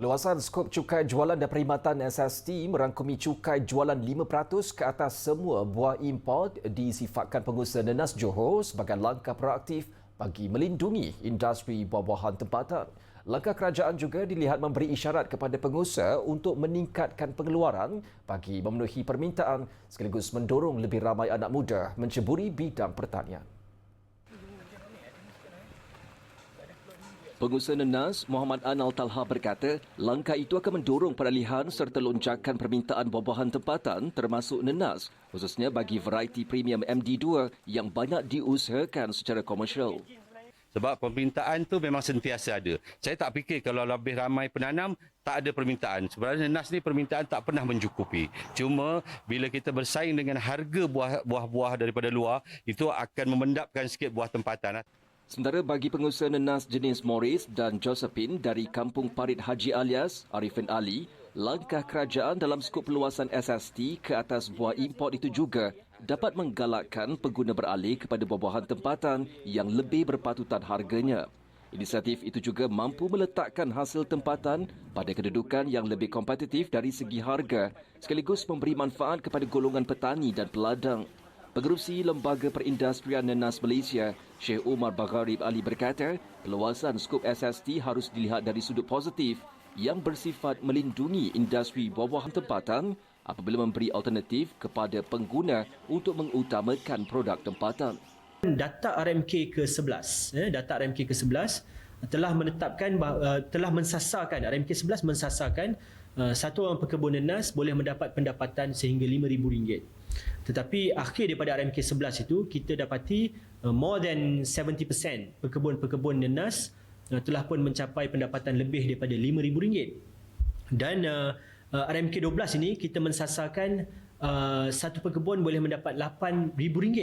Luasan skop cukai jualan dan perkhidmatan SST merangkumi cukai jualan 5% ke atas semua buah import disifatkan pengusaha Nenas Johor sebagai langkah proaktif bagi melindungi industri buah-buahan tempatan. Langkah kerajaan juga dilihat memberi isyarat kepada pengusaha untuk meningkatkan pengeluaran bagi memenuhi permintaan sekaligus mendorong lebih ramai anak muda menceburi bidang pertanian. Pengusaha Nenas Muhammad Anal Talha berkata, langkah itu akan mendorong peralihan serta lonjakan permintaan buah-buahan tempatan termasuk Nenas, khususnya bagi variety premium MD2 yang banyak diusahakan secara komersial. Sebab permintaan tu memang sentiasa ada. Saya tak fikir kalau lebih ramai penanam, tak ada permintaan. Sebenarnya nas ni permintaan tak pernah mencukupi. Cuma bila kita bersaing dengan harga buah- buah-buah daripada luar, itu akan memendapkan sikit buah tempatan. Sementara bagi pengusaha nenas jenis Morris dan Josephine dari Kampung Parit Haji Alias, Arifin Ali, langkah kerajaan dalam skop peluasan SST ke atas buah import itu juga dapat menggalakkan pengguna beralih kepada buah-buahan tempatan yang lebih berpatutan harganya. Inisiatif itu juga mampu meletakkan hasil tempatan pada kedudukan yang lebih kompetitif dari segi harga sekaligus memberi manfaat kepada golongan petani dan peladang. Pengerusi Lembaga Perindustrian Nenas Malaysia, Syekh Umar Bagharib Ali berkata, peluasan skop SST harus dilihat dari sudut positif yang bersifat melindungi industri buah-buahan tempatan apabila memberi alternatif kepada pengguna untuk mengutamakan produk tempatan. Data RMK ke-11, eh, data RMK ke-11 telah menetapkan uh, telah mensasarkan RMK 11 mensasarkan satu orang pekebun nenas boleh mendapat pendapatan sehingga RM5000. Tetapi akhir daripada RMK 11 itu kita dapati uh, more than 70% pekebun-pekebun nenas uh, telah pun mencapai pendapatan lebih daripada RM5000. Dan uh, uh, RMK 12 ini kita mensasarkan uh, satu pekebun boleh mendapat RM8000.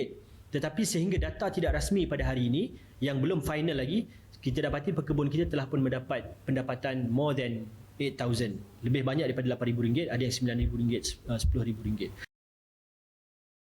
Tetapi sehingga data tidak rasmi pada hari ini yang belum final lagi, kita dapati pekebun kita telah pun mendapat pendapatan more than 8,000. Lebih banyak daripada RM8,000, ada yang RM9,000, RM10,000.